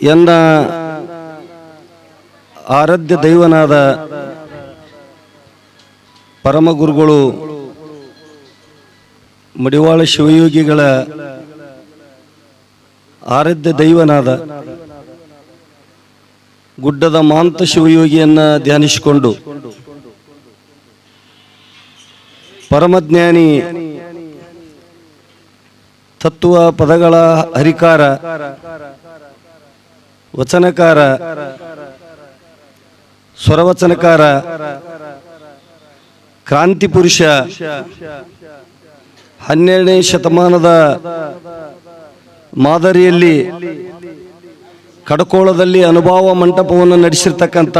ಎನ್ನ ಆರಾಧ್ಯ ದೈವನಾದ ಪರಮಗುರುಗಳು ಮಡಿವಾಳ ಶಿವಯೋಗಿಗಳ ಆರಾಧ್ಯ ದೈವನಾದ ಗುಡ್ಡದ ಮಾಂತ ಶಿವಯೋಗಿಯನ್ನ ಧ್ಯಾನಿಸಿಕೊಂಡು ಪರಮಜ್ಞಾನಿ ತತ್ವ ಪದಗಳ ಹರಿಕಾರ ವಚನಕಾರ, ಸ್ವರವಚನಕಾರ, ಕ್ರಾಂತಿ ಪುರುಷ, ಹನ್ನೆರಡನೇ ಶತಮಾನದ ಮಾದರಿಯಲ್ಲಿ ಕಡಕೋಳದಲ್ಲಿ ಅನುಭವ ಮಂಟಪವನ್ನು ನಡೆಸಿರ್ತಕ್ಕಂಥ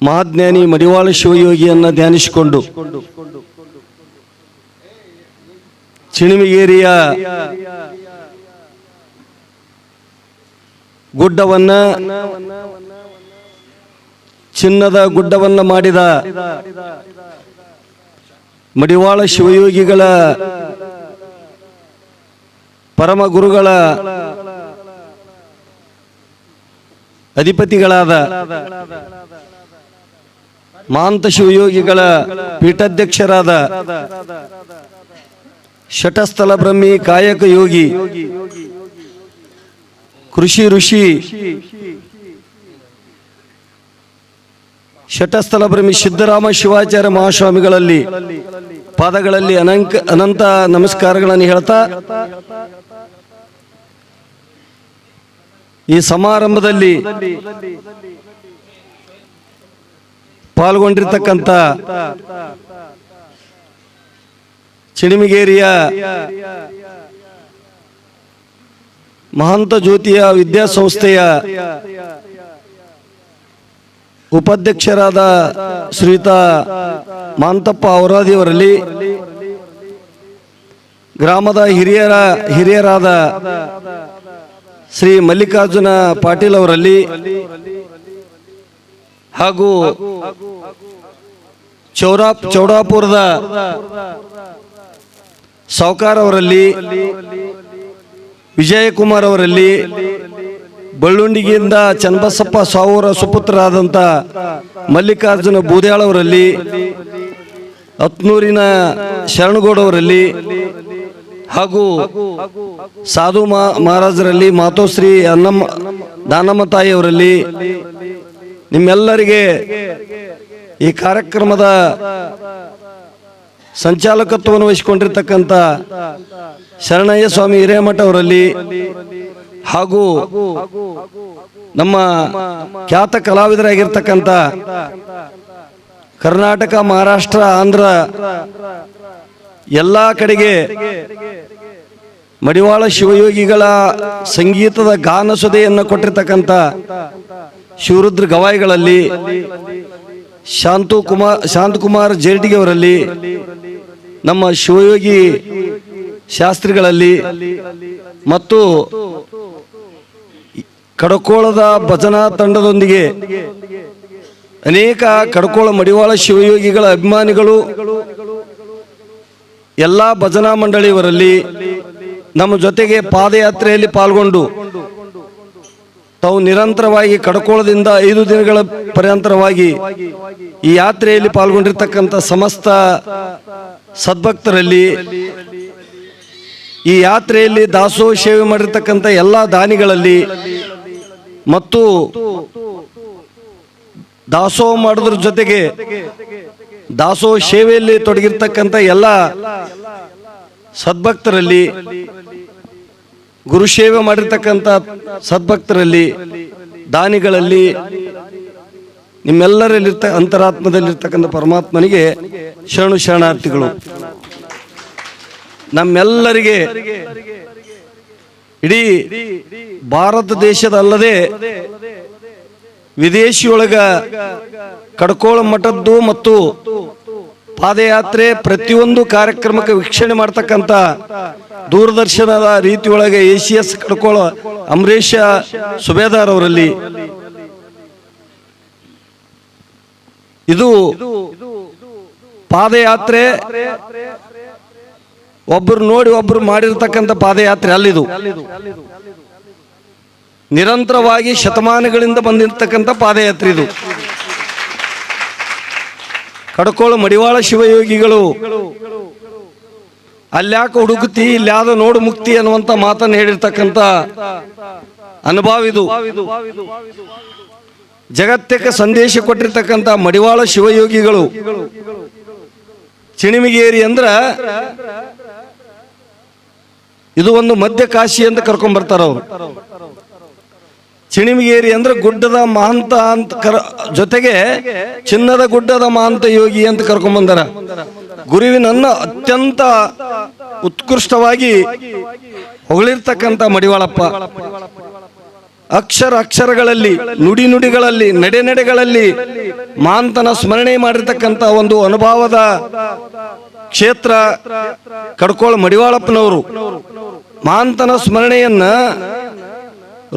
ಮಹಾಜ್ಞಾನಿ ಮಡಿವಾಳ ಶಿವಯೋಗಿಯನ್ನು ಧ್ಯಾನಿಸಿಕೊಂಡು ಚಿಣಿಮಿಗೇರಿಯ ಗುಡ್ಡವನ್ನ ಚಿನ್ನದ ಗುಡ್ಡವನ್ನ ಮಾಡಿದ ಮಡಿವಾಳ ಶಿವಯೋಗಿಗಳ ಪರಮ ಗುರುಗಳ ಅಧಿಪತಿಗಳಾದ ಮಾಂತ ಶಿವಯೋಗಿಗಳ ಪೀಠಾಧ್ಯಕ್ಷರಾದ ಶಟಸ್ಥಲ ಬ್ರಹ್ಮಿ ಕಾಯಕ ಯೋಗಿ ಕೃಷಿ ಋಷಿ. ಶಟಸ್ಥಲ ಬ್ರಹ್ಮಿ ಸಿದ್ದರಾಮ ಶಿವಾಚಾರ್ಯ ಮಹಾಸ್ವಾಮಿಗಳಲ್ಲಿ ಪಾದಗಳಲ್ಲಿ ಅನಂಕ ಅನಂತ ನಮಸ್ಕಾರಗಳನ್ನು ಹೇಳ್ತಾ, ಈ ಸಮಾರಂಭದಲ್ಲಿ ಪಾಲ್ಗೊಂಡಿರ್ತಕ್ಕಂಥ ಚಿಣಿಮಿಗೇರಿಯ ಮಹಂತ ಜ್ಯೋತಿಯ ವಿದ್ಯಾಸಂಸ್ಥೆಯ ಉಪಾಧ್ಯಕ್ಷರಾದ ಶ್ರೀತಾ ಮಾಂತಪ್ಪ ಅವರಾದಿಯವರಲ್ಲಿ ಗ್ರಾಮದ ಹಿರಿಯರ ಹಿರಿಯರಾದ ಶ್ರೀ ಮಲ್ಲಿಕಾರ್ಜುನ ಪಾಟೀಲ್ ಅವರಲ್ಲಿ ಹಾಗೂ ಚೌರಾ ಚೌಡಾಪುರದ ಸಾವುಕಾರ್ ಅವರಲ್ಲಿ ವಿಜಯಕುಮಾರ್ ಅವರಲ್ಲಿ ಬಳ್ಳುಂಡಿಗೆಯಿಂದ ಚನ್ನಬಸಪ್ಪ ಸಾವೂರ ಸುಪುತ್ರರಾದಂಥ ಮಲ್ಲಿಕಾರ್ಜುನ ಬೂದ್ಯಾಳ್ ಅವರಲ್ಲಿ ಹತ್ನೂರಿನ ಶರಣಗೌಡವರಲ್ಲಿ ಹಾಗೂ ಸಾಧು ಮಹಾರಾಜರಲ್ಲಿ ಮಾತೋಶ್ರೀ ಅನ್ನಮ್ಮ, ದಾನಮ್ಮ ತಾಯಿಯವರಲ್ಲಿ ನಿಮ್ಮೆಲ್ಲರಿಗೆ ಈ ಕಾರ್ಯಕ್ರಮದ ಸಂಚಾಲಕತ್ವವನ್ನು ವಹಿಸಿಕೊಂಡಿರ್ತಕ್ಕಂಥ ಶರಣಯ್ಯ ಸ್ವಾಮಿ ಹಿರೇಮಠ ಅವರಲ್ಲಿ ಹಾಗೂ ನಮ್ಮ ಖ್ಯಾತ ಕಲಾವಿದರಾಗಿರ್ತಕ್ಕಂಥ ಕರ್ನಾಟಕ, ಮಹಾರಾಷ್ಟ್ರ, ಆಂಧ್ರ ಎಲ್ಲ ಕಡೆಗೆ ಮಡಿವಾಳ ಶಿವಯೋಗಿಗಳ ಸಂಗೀತದ ಗಾನ ಸುದೆಯನ್ನು ಕೊಟ್ಟಿರ್ತಕ್ಕಂಥ ಶಿವರುದ್ರ ಗವಾಯಿಗಳಲ್ಲಿ ಶಾಂತು ಕುಮಾರ್ ಶಾಂತಕುಮಾರ್ ಜೇರ್ಟಿಗೆ ಅವರಲ್ಲಿ, ನಮ್ಮ ಶಿವಯೋಗಿ ಶಾಸ್ತ್ರಿಗಳಲ್ಲಿ ಮತ್ತು ಕಡಕೋಳದ ಭಜನಾ ತಂಡದೊಂದಿಗೆ ಅನೇಕ ಕಡಕೋಳ ಮಡಿವಾಳ ಶಿವಯೋಗಿಗಳ ಅಭಿಮಾನಿಗಳು, ಎಲ್ಲ ಭಜನಾ ಮಂಡಳಿಯವರಲ್ಲಿ ನಮ್ಮ ಜೊತೆಗೆ ಪಾದಯಾತ್ರೆಯಲ್ಲಿ ಪಾಲ್ಗೊಂಡು ತಾವು ನಿರಂತರವಾಗಿ ಕಡಕೋಳದಿಂದ ಐದು ದಿನಗಳ ಪರ್ಯಂತರವಾಗಿ ಈ ಯಾತ್ರೆಯಲ್ಲಿ ಪಾಲ್ಗೊಂಡಿರ್ತಕ್ಕಂಥ ಸಮಸ್ತ ಸದ್ಭಕ್ತರಲ್ಲಿ ಈ ಯಾತ್ರೆಯಲ್ಲಿ ದಾಸೋಹ ಸೇವೆ ಮಾಡಿರ್ತಕ್ಕಂಥ ಎಲ್ಲ ದಾನಿಗಳಲ್ಲಿ ಮತ್ತು ದಾಸೋಹ ಮಾಡೋದ್ರ ಜೊತೆಗೆ ದಾಸೋಹ ಸೇವೆಯಲ್ಲಿ ತೊಡಗಿರ್ತಕ್ಕಂಥ ಎಲ್ಲ ಸದ್ಭಕ್ತರಲ್ಲಿ ಗುರು ಸೇವೆ ಮಾಡಿರ್ತಕ್ಕಂಥ ಸದ್ಭಕ್ತರಲ್ಲಿ, ದಾನಿಗಳಲ್ಲಿ, ನಿಮ್ಮೆಲ್ಲರಲ್ಲಿರ್ತ, ಅಂತರಾತ್ಮದಲ್ಲಿರ್ತಕ್ಕಂಥ ಪರಮಾತ್ಮನಿಗೆ ಶರಣು ಶರಣಾರ್ಥಿಗಳು. ನಮ್ಮೆಲ್ಲರಿಗೆ ಇಡೀ ಭಾರತ ದೇಶದ ಅಲ್ಲದೆ ವಿದೇಶಿಯೊಳಗ ಕಡ್ಕೋಳ ಮಠದ್ದು ಮತ್ತು ಪಾದಯಾತ್ರೆ ಪ್ರತಿಯೊಂದು ಕಾರ್ಯಕ್ರಮಕ್ಕೆ ವೀಕ್ಷಣೆ ಮಾಡ್ತಕ್ಕಂಥ ದೂರದರ್ಶನದ ರೀತಿಯೊಳಗೆ ಎ ಸಿ ಎಸ್ ಕಡ್ಕೊಳ್ಳೋ ಅಂಬರೀಷ ಸುಬೇದಾರ್ ಅವರಲ್ಲಿ. ಇದು ಪಾದಯಾತ್ರೆ ಒಬ್ಬರು ನೋಡಿ ಒಬ್ರು ಮಾಡಿರ್ತಕ್ಕಂಥ ಪಾದಯಾತ್ರೆ ಅಲ್ಲಿದು. ನಿರಂತರವಾಗಿ ಶತಮಾನಗಳಿಂದ ಬಂದಿರತಕ್ಕಂಥ ಪಾದಯಾತ್ರೆ ಇದು. ಕಡ್ಕೋಳ ಮಡಿವಾಳ ಶಿವಯೋಗಿಗಳು. ಅಲ್ಯಾಕ ಹುಡುಕುತ್ತಿ ಇಲ್ಲಾದ ನೋಡು ಮುಕ್ತಿ ಅನ್ನುವಂತ ಮಾತನ್ನು ಹೇಳಿರ್ತಕ್ಕಂಥ ಅನುಭವ ಇದು. ಜಗತ್ತಕ್ಕೆ ಸಂದೇಶ ಕೊಟ್ಟಿರ್ತಕ್ಕಂಥ ಮಡಿವಾಳ ಶಿವಯೋಗಿಗಳು. ಚಿಣಿಮಿಗೇರಿ ಅಂದ್ರ ಇದು ಒಂದು ಮಧ್ಯ ಕಾಶಿ ಅಂತ ಕರ್ಕೊಂಡ್ ಬರ್ತಾರ ಅವ್ರು. ಚಿಣಿಮಿಗೇರಿ ಅಂದ್ರೆ ಗುಡ್ಡದ ಮಹಂತ ಅಂತ ಕರ ಜೊತೆಗೆ ಚಿನ್ನದ ಗುಡ್ಡದ ಮಹಂತ ಯೋಗಿ ಅಂತ ಕರ್ಕೊಂಡ್ ಬಂದಾರ. ಗುರುವಿನನ್ನ ಅತ್ಯಂತ ಉತ್ಕೃಷ್ಟವಾಗಿ ಹೊಗಳಿರ್ತಕ್ಕಂಥ ಮಡಿವಾಳಪ್ಪ. ಅಕ್ಷರ ಅಕ್ಷರಗಳಲ್ಲಿ, ನುಡಿ ನುಡಿಗಳಲ್ಲಿ, ನಡೆ ನಡೆಗಳಲ್ಲಿ ಮಾಂತನ ಸ್ಮರಣೆ ಮಾಡಿರ್ತಕ್ಕಂಥ ಒಂದು ಅನುಭವದ ಕ್ಷೇತ್ರ ಕಡ್ಕೋಳ ಮಡಿವಾಳಪ್ಪನವರು. ಮಾಂತನ ಸ್ಮರಣೆಯನ್ನ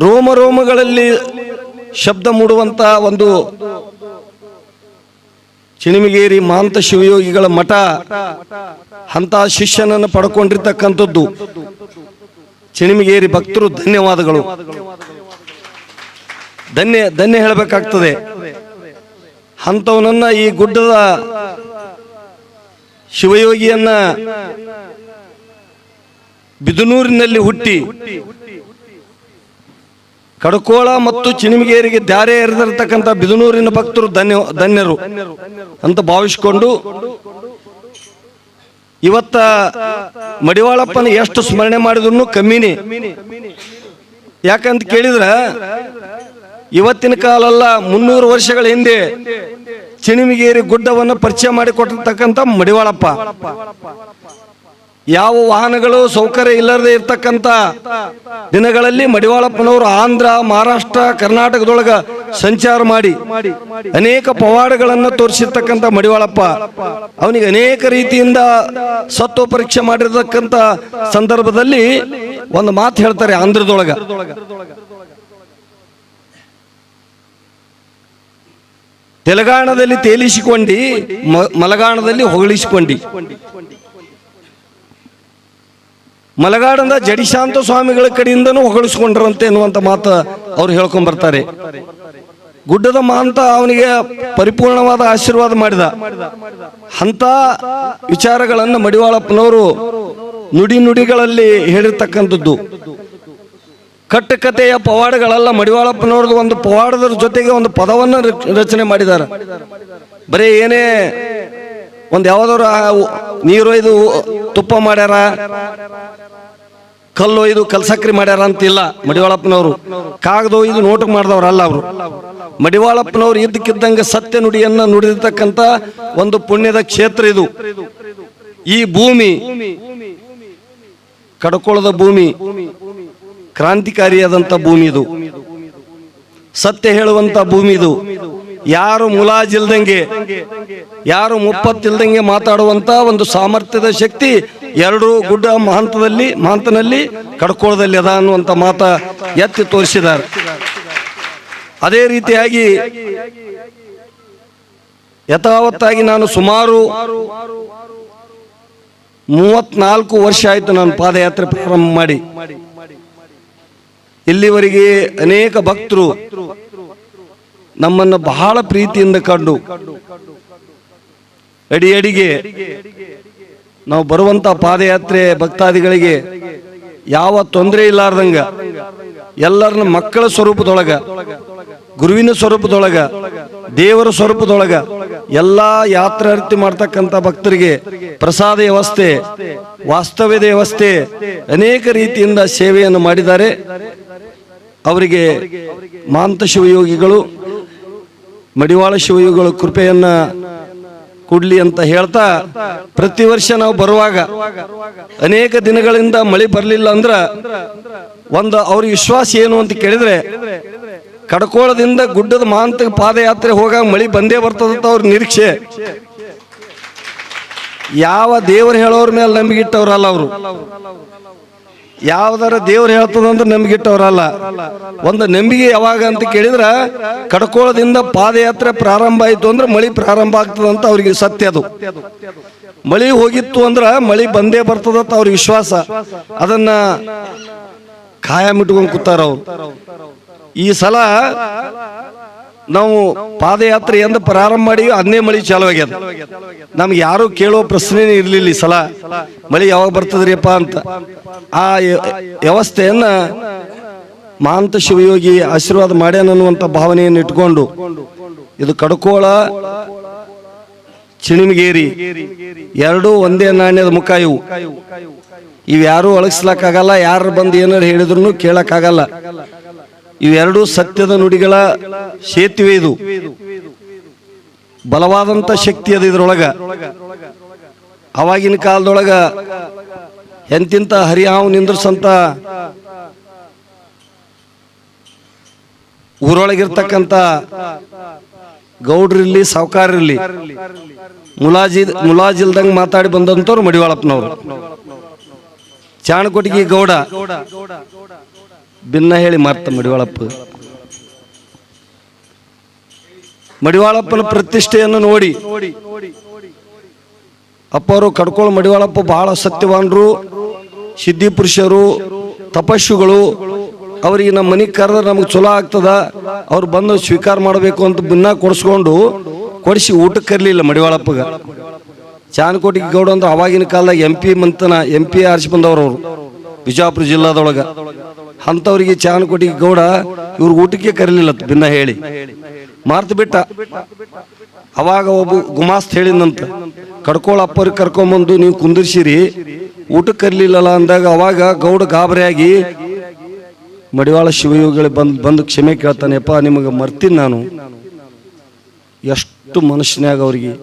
ರೋಮ ರೋಮಗಳಲ್ಲಿ ಶಬ್ದ ಮೂಡುವಂಥ ಒಂದು ಚಿಣಿಮಿಗೇರಿ ಮಾಂತ ಶಿವಯೋಗಿಗಳ ಮಠ ಅಂತ ಶಿಷ್ಯನನ್ನು ಪಡ್ಕೊಂಡಿರ್ತಕ್ಕಂಥದ್ದು. ಚಿಣಿಮಿಗೇರಿ ಭಕ್ತರು ಧನ್ಯವಾದಗಳು. ಧನ್ಯ ಧನ್ಯ ಹೇಳಬೇಕಾಗ್ತದೆ. ಅಂಥವನನ್ನ ಈ ಗುಡ್ಡದ ಶಿವಯೋಗಿಯನ್ನ ಬಿದನೂರಿನಲ್ಲಿ ಹುಟ್ಟಿ ಕಡಕೋಳ ಮತ್ತು ಚಿನಿಮಗೇರಿಗೆ ದಾರೆ ಎರೆದಿರತಕ್ಕಂಥ ಬಿದನೂರಿನ ಭಕ್ತರು ಧನ್ಯ, ಧನ್ಯರು ಅಂತ ಭಾವಿಸಿಕೊಂಡು ಇವತ್ತ ಮಡಿವಾಳಪ್ಪನ ಎಷ್ಟು ಸ್ಮರಣೆ ಮಾಡಿದ್ರು ಕಮ್ಮಿನಿ. ಯಾಕಂತ ಕೇಳಿದ್ರ, ಇವತ್ತಿನ ಕಾಲಲ್ಲ ಮುನ್ನೂರು ವರ್ಷಗಳ ಹಿಂದೆ ಚಿಣಿಮಿಗೇರಿ ಗುಡ್ಡವನ್ನು ಪರಿಚಯ ಮಾಡಿಕೊಟ್ಟಿರ್ತಕ್ಕಂಥ ಮಡಿವಾಳಪ್ಪ. ಯಾವ ವಾಹನಗಳು ಸೌಕರ್ಯ ಇಲ್ಲದೆ ಇರ್ತಕ್ಕಂಥ ದಿನಗಳಲ್ಲಿ ಮಡಿವಾಳಪ್ಪನವರು ಆಂಧ್ರ, ಮಹಾರಾಷ್ಟ್ರ, ಕರ್ನಾಟಕದೊಳಗ ಸಂಚಾರ ಮಾಡಿ ಅನೇಕ ಪವಾಡಗಳನ್ನು ತೋರಿಸಿರ್ತಕ್ಕಂಥ ಮಡಿವಾಳಪ್ಪ. ಅವನಿಗೆ ಅನೇಕ ರೀತಿಯಿಂದ ಸತ್ವ ಪರೀಕ್ಷೆ ಮಾಡಿರ್ತಕ್ಕಂಥ ಸಂದರ್ಭದಲ್ಲಿ ಒಂದು ಮಾತು ಹೇಳ್ತಾರೆ ಆಂಧ್ರದೊಳಗ. ತೆಲಗಾಣದಲ್ಲಿ ತೇಲಿಸಿಕೊಂಡಿ ಮಲಗಾಣದಲ್ಲಿ ಹೊಗಳಿಸಿಕೊಂಡಿ. ಮಲಗಾಡದ ಜಡಿಶಾಂತ ಸ್ವಾಮಿಗಳ ಕಡೆಯಿಂದನೂ ಹೊಗಳಿಸ್ಕೊಂಡ್ರಂತೆ ಎನ್ನುವಂಥ ಮಾತು ಅವ್ರು ಹೇಳ್ಕೊಂಡ್ ಬರ್ತಾರೆ ಗುಡ್ಡದ ಮಾಂತ ಅವನಿಗೆ ಪರಿಪೂರ್ಣವಾದ ಆಶೀರ್ವಾದ ಮಾಡಿದ. ಅಂತ ವಿಚಾರಗಳನ್ನು ಮಡಿವಾಳಪ್ಪನವರು ನುಡಿ ನುಡಿಗಳಲ್ಲಿ ಹೇಳಿರ್ತಕ್ಕಂಥದ್ದು. ಕಟ್ಟಕತೆಯ ಪವಾಡಗಳೆಲ್ಲ ಮಡಿವಾಳಪ್ಪನವ್ರದ್ದು ಒಂದು ಪವಾಡದ ಜೊತೆಗೆ ಒಂದು ಪದವನ್ನು ರಚ- ರಚನೆ ಮಾಡಿದ್ದಾರೆ ಬರೀ ಏನೇ ಒಂದು ಯಾವ್ದಾರ ನೀರು ಇದು ತುಪ್ಪ ಮಾಡ್ಯಾರ, ಕಲ್ಲು ಇದು ಕಲ್ಸಕ್ರಿ ಮಾಡ್ಯಾರ ಅಂತಿಲ್ಲ ಮಡಿವಾಳಪ್ಪನವರು. ಕಾಗದ ಇದು ನೋಟಕ್ ಮಾಡಿದವ್ರಲ್ಲ ಅವರು. ಮಡಿವಾಳಪ್ಪನವರು ಇದ್ದಕ್ಕಿದ್ದಂಗೆ ಸತ್ಯ ನುಡಿಯನ್ನ ನುಡಿದಿರ್ತಕ್ಕಂಥ ಒಂದು ಪುಣ್ಯದ ಕ್ಷೇತ್ರ ಇದು. ಈ ಭೂಮಿ ಕಡಕೊಳದ ಭೂಮಿ ಕ್ರಾಂತಿಕಾರಿಯಾದಂಥ ಭೂಮಿ ಇದು. ಸತ್ಯ ಹೇಳುವಂತ ಭೂಮಿ ಇದು. ಯಾರು ಮುಲಾಜಿಲ್ದಂಗೆ, ಯಾರು ಮುಪ್ಪತ್ತಿಲ್ದಂಗೆ ಮಾತಾಡುವಂತ ಒಂದು ಸಾಮರ್ಥ್ಯದ ಶಕ್ತಿ ಎರಡು ಗುಡ್ಡ ಮಹಂತದಲ್ಲಿ, ಮಹಂತನಲ್ಲಿ, ಕಡ್ಕೋಳದಲ್ಲಿ ಅದ ಅನ್ನುವಂತ ಮಾತ ಎತ್ತಿ ತೋರಿಸಿದ್ದಾರೆ. ಅದೇ ರೀತಿಯಾಗಿ ಯಥಾವತ್ತಾಗಿ ನಾನು ಸುಮಾರು ಮೂವತ್ನಾಲ್ಕು ವರ್ಷ ಆಯಿತು ನಾನು ಪಾದಯಾತ್ರೆ ಪ್ರಾರಂಭ ಮಾಡಿ. ಇಲ್ಲಿವರೆಗೆ ಅನೇಕ ಭಕ್ತರು ನಮ್ಮನ್ನು ಬಹಳ ಪ್ರೀತಿಯಿಂದ ಕಂಡು. ಅಡಿ ಅಡಿಗೆ. ನಾವು ಬರುವಂತ ಪಾದಯಾತ್ರೆ ಭಕ್ತಾದಿಗಳಿಗೆ ಯಾವ ತೊಂದರೆ ಇಲ್ಲಾರ್ದಂಗ, ಎಲ್ಲರನ್ನ ಮಕ್ಕಳ ಸ್ವರೂಪದೊಳಗ, ಗುರುವಿನ ಸ್ವರೂಪದೊಳಗ, ದೇವರ ಸ್ವರೂಪದೊಳಗ ಎಲ್ಲಾ ಯಾತ್ರಾರ್ಥಿ ಮಾಡ್ತಕ್ಕಂಥ ಭಕ್ತರಿಗೆ ಪ್ರಸಾದ ವ್ಯವಸ್ಥೆ, ವಾಸ್ತವ್ಯದ ವ್ಯವಸ್ಥೆ ಅನೇಕ ರೀತಿಯಿಂದ ಸೇವೆಯನ್ನು ಮಾಡಿದ್ದಾರೆ. ಅವರಿಗೆ ಮಾಂತ ಶಿವಯೋಗಿಗಳು ಮಡಿವಾಳ ಶಿವಯುಗಳ ಕೃಪೆಯನ್ನ ಕೊಡ್ಲಿ ಅಂತ ಹೇಳ್ತಾ ಪ್ರತಿ ವರ್ಷ ನಾವು ಬರುವಾಗ ಅನೇಕ ದಿನಗಳಿಂದ ಮಳೆ ಬರಲಿಲ್ಲ ಅಂದ್ರ ಒಂದು ಅವ್ರ ವಿಶ್ವಾಸ ಏನು ಅಂತ ಕೇಳಿದ್ರೆ ಕಡ್ಕೋಳದಿಂದ ಗುಡ್ಡದ ಮಾಂತ ಪಾದಯಾತ್ರೆ ಹೋಗಾಗ ಮಳಿ ಬಂದೇ ಬರ್ತದಂತ ಅವ್ರ ನಿರೀಕ್ಷೆ. ಯಾವ ದೇವರು ಹೇಳೋರ ಮೇಲೆ ನಂಬಿಕೆ ಇಟ್ಟವ್ರಲ್ಲ ಅವರು. ಯಾವ್ದಾರ ದೇವ್ರು ಹೇಳ್ತದಂದ್ರೆ ನಂಬಿಕೆ ಇಟ್ಟವ್ರಲ್ಲ ಒಂದು ನಂಬಿಕೆ ಯಾವಾಗ ಅಂತ ಕೇಳಿದ್ರ ಕಡ್ಕೋಳದಿಂದ ಪಾದಯಾತ್ರೆ ಪ್ರಾರಂಭ ಆಯ್ತು ಅಂದ್ರೆ ಮಳಿ ಪ್ರಾರಂಭ ಆಗ್ತದಂತ ಅವ್ರಿಗೆ ಸತ್ಯ ಅದು. ಮಳಿ ಹೋಗಿತ್ತು ಅಂದ್ರೆ ಮಳಿ ಬಂದೇ ಬರ್ತದಂತ ಅವ್ರ ವಿಶ್ವಾಸ. ಅದನ್ನ ಕಾಯಂ ಇಟ್ಕೊಂಡು ಕೂತಾರ ಅವ್ರು. ಈ ಸಲ ನಾವು ಪಾದಯಾತ್ರೆ ಎಂದು ಪ್ರಾರಂಭ ಮಾಡಿ ಅದನ್ನೇ ಮಳಿ ಚಾಲು ಆಗ್ಯದ ನಮ್ಗೆ ಯಾರು ಕೇಳೋ ಪ್ರಶ್ನೆನೇ ಇರಲಿಲ್ಲ ಈ ಸಲ. ಮಳಿ ಯಾವಾಗ ಬರ್ತದ್ರಿಯಪ್ಪ ಅಂತ. ಆ ವ್ಯವಸ್ಥೆಯನ್ನ ಮಹಾಂತ ಶಿವಯೋಗಿ ಆಶೀರ್ವಾದ ಮಾಡ್ಯಾನ ಅನ್ನುವಂಥ ಭಾವನೆಯನ್ನು ಇಟ್ಕೊಂಡು ಇದು ಕಡಕೋಳ, ಚಿಣಿಮಗೇರಿ ಎರಡೂ ಒಂದೇ ನಾಣ್ಯದ ಮುಖ ಇವು. ಇವ್ಯಾರೂ ಅಳಗಿಸ್ಲಕ್ಕಾಗಲ್ಲ ಯಾರು ಬಂದು ಏನಾರು ಹೇಳಿದ್ರು ಕೇಳಕ್ಕಾಗಲ್ಲ. ಇವೆರಡೂ ಸತ್ಯದ ನುಡಿಗಳ ಸೇತುವೆ ಇದು. ಬಲವಾದಂಥ ಶಕ್ತಿ ಅದು ಇದ್ರೊಳಗ. ಅವಾಗಿನ ಕಾಲದೊಳಗ ಎಂತಿಂತ ಹರಿಯಾವ್ ನಿಂದ್ರಸಂತ ಊರೊಳಗಿರ್ತಕ್ಕಂಥ ಗೌಡ್ರಿರ್ಲಿ ಸಾವುಕಾರಿರ್ಲಿ ಮುಲಾಜಿ, ಮುಲಾಜಿಲ್ದಂಗ್ ಮಾತಾಡಿ ಬಂದಂತವ್ರು ಮಡಿವಾಳಪ್ಪನವ್ರು. ಚಾಣಕೊಟ್ಟಿಗೆ ಗೌಡ. ಭಿನ್ನ ಹೇಳಿ ಮರ್ತ ಮಡಿವಾಳಪ್ಪ. ಮಡಿವಾಳಪ್ಪನ ಪ್ರತಿಷ್ಠೆಯನ್ನು ನೋಡಿ ಅಪ್ಪವರು ಕಡ್ಕೋಳ ಮಡಿವಾಳಪ್ಪ ಬಹಳ ಸತ್ಯವಾನ್ರು, ಸಿದ್ಧಿ ಪುರುಷರು, ತಪಸ್ಸುಗಳು. ಅವ್ರಿಗೆ ನಮ್ಮ ಮನೆಗೆ ಕರೆದ್ರೆ ನಮಗೆ ಚಲೋ ಆಗ್ತದ, ಅವ್ರು ಬಂದು ಸ್ವೀಕಾರ ಮಾಡಬೇಕು ಅಂತ ಭಿನ್ನ ಕೊಡಿಸ್ಕೊಂಡು ಕೊಡಿಸಿ ಊಟಕ್ಕೆ ಕರಲಿಲ್ಲ ಮಡಿವಾಳಪ್ಪಗ. ಚಾನಕೋಟಿ ಗೌಡ ಅಂದ್ರೆ ಅವಾಗಿನ ಕಾಲದಾಗ ಎಂ ಪಿ ಮಂತನ, ಎಂ ಪಿ ಆರಿಸಿ ಬಂದವರು ಅವರು ಬಿಜಾಪುರ ಜಿಲ್ಲಾದೊಳಗ. ಅಂಥವ್ರಿಗೆ ಚಾನಕೋಟಿ ಗೌಡ ಇವ್ರ ಊಟಕ್ಕೆ ಕರೀಲಿಲ್ಲ ಭಿನ್ನ ಹೇಳಿ. ಮಾರ್ತು ಬಿಟ್ಟ. ಅವಾಗ ಒಬ್ಬ ಗುಮಾಸ್ತ್ ಹೇಳಿದಂತ ಕಡ್ಕೋಳ ಅಪ್ಪರಿಗೆ ಕರ್ಕೊಂಬಂದು ನೀವು ಕುಂದಿರ್ಸಿರಿ. ಊಟಕ್ಕೆ ಕರ್ಲಿಲ್ಲಲ್ಲ ಅಂದಾಗ ಅವಾಗ ಗೌಡ ಗಾಬರಿಯಾಗಿ, ಮಡಿವಾಳ ಶಿವಯೋಗಿಗಳು ಬಂದು ಬಂದು ಕ್ಷಮೆ ಕೇಳ್ತಾನೆಪ್ಪ ನಿಮಗೆ ಮರ್ತೀನಿ ನಾನು. ಎಷ್ಟು ಮನುಷ್ಯನಾಗ ಅವ್ರಿಗೆ.